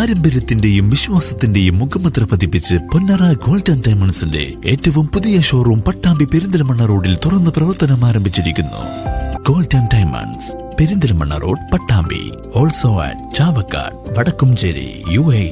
പാരമ്പര്യത്തിന്റെയും വിശ്വാസത്തിന്റെയും മുഖമുദ്ര പതിപ്പിച്ച് പൊന്നറ ഗോൾഡൻ ഡയമണ്ട്സിന്റെ ഏറ്റവും പുതിയ ഷോറൂം പട്ടാമ്പി പെരിന്തൽമണ്ണ റോഡിൽ തുറന്ന് പ്രവർത്തനം ആരംഭിച്ചിരിക്കുന്നു. Gold and diamonds Perinthalmanna road Pattambi. Also at Chavakkad Vadakkanchery U A.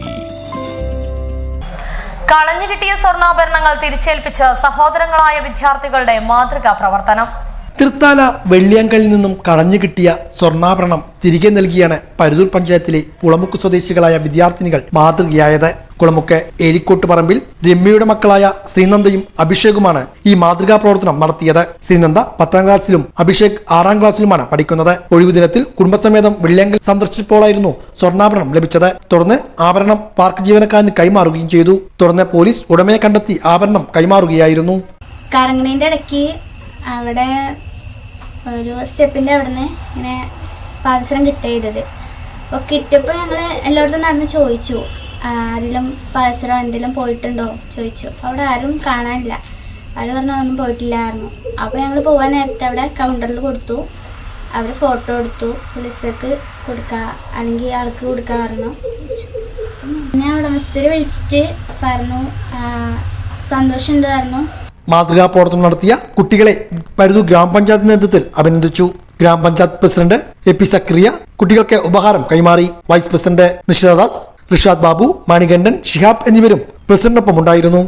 കളഞ്ഞു കിട്ടിയ സ്വർണാഭരണങ്ങൾ തിരിച്ചേൽപ്പിച്ച് സഹോദരങ്ങളായ വിദ്യാർത്ഥികളുടെ മാതൃകാ പ്രവർത്തനം. തൃത്താല വെള്ളിയാങ്കലിൽ നിന്നും കളഞ്ഞു കിട്ടിയ സ്വർണാഭരണം തിരികെ നൽകിയാണ് പരുതൂർ പഞ്ചായത്തിലെ കുളമുക്ക് സ്വദേശികളായ വിദ്യാർത്ഥിനികൾ മാതൃകയായത്. കുളമുക്ക് ഏരിക്കോട്ട് പറമ്പിൽ രമ്യയുടെ മക്കളായ ശ്രീനന്ദയും അഭിഷേകുമാണ് ഈ മാതൃകാ പ്രവർത്തനം നടത്തിയത്. ശ്രീനന്ദ പത്താം ക്ലാസ്സിലും അഭിഷേക് ആറാം ക്ലാസ്സിലുമാണ് പഠിക്കുന്നത്. ഒഴിവു ദിനത്തിൽ കുടുംബസമേതം വെള്ളിയാങ്കൽ സന്ദർശിച്ചപ്പോഴായിരുന്നു സ്വർണാഭരണം ലഭിച്ചത്. തുടർന്ന് ആഭരണം പാർക്ക് ജീവനക്കാരന് കൈമാറുകയും ചെയ്തു. തുടർന്ന് പോലീസ് ഉടമയെ കണ്ടെത്തി ആഭരണം കൈമാറുകയായിരുന്നു. അവിടെ ഒരു സ്റ്റെപ്പിന്റെ അവിടെ നിന്ന് ഇങ്ങനെ പാദസരം കിട്ടിയത് അപ്പോൾ കിട്ടിയപ്പോൾ ഞങ്ങൾ എല്ലായിടത്തും നടന്ന് ചോദിച്ചു. ആരെങ്കിലും പാദസരം എന്തെങ്കിലും പോയിട്ടുണ്ടോ? ചോദിച്ചു. അവിടെ ആരും കാണാനില്ല. അവർ പറഞ്ഞു ഒന്നും പോയിട്ടില്ലായിരുന്നു. അപ്പോൾ ഞങ്ങൾ പോകാൻ നേരത്തെ അവിടെ കൗണ്ടറിൽ കൊടുത്തു. അവർ ഫോട്ടോ എടുത്തു. പോലീസിലേക്ക് കൊടുക്കുക അല്ലെങ്കിൽ ആൾക്ക് കൊടുക്കാൻ പറഞ്ഞു. പിന്നെ ഉടമസ്ഥരെ വിളിച്ചിട്ട് പറഞ്ഞു സന്തോഷമുണ്ട് പറഞ്ഞു. മാതൃകാ പ്രവർത്തനം നടത്തിയ കുട്ടികളെ പരുതു ഗ്രാമപഞ്ചായത്ത് നേതൃത്വത്തിൽ അഭിനന്ദിച്ചു. ഗ്രാമപഞ്ചായത്ത് പ്രസിഡന്റ് എ പി സക്രിയ. കുട്ടികൾക്ക് ഉപഹാരം കൈമാറി. വൈസ് പ്രസിഡന്റ് നിഷിതദാസ് റിഷാദ് ബാബു മാണികണ്ഠൻ ഷിഹാബ് എന്നിവരും പ്രസിഡന്റിനൊപ്പം ഉണ്ടായിരുന്നു.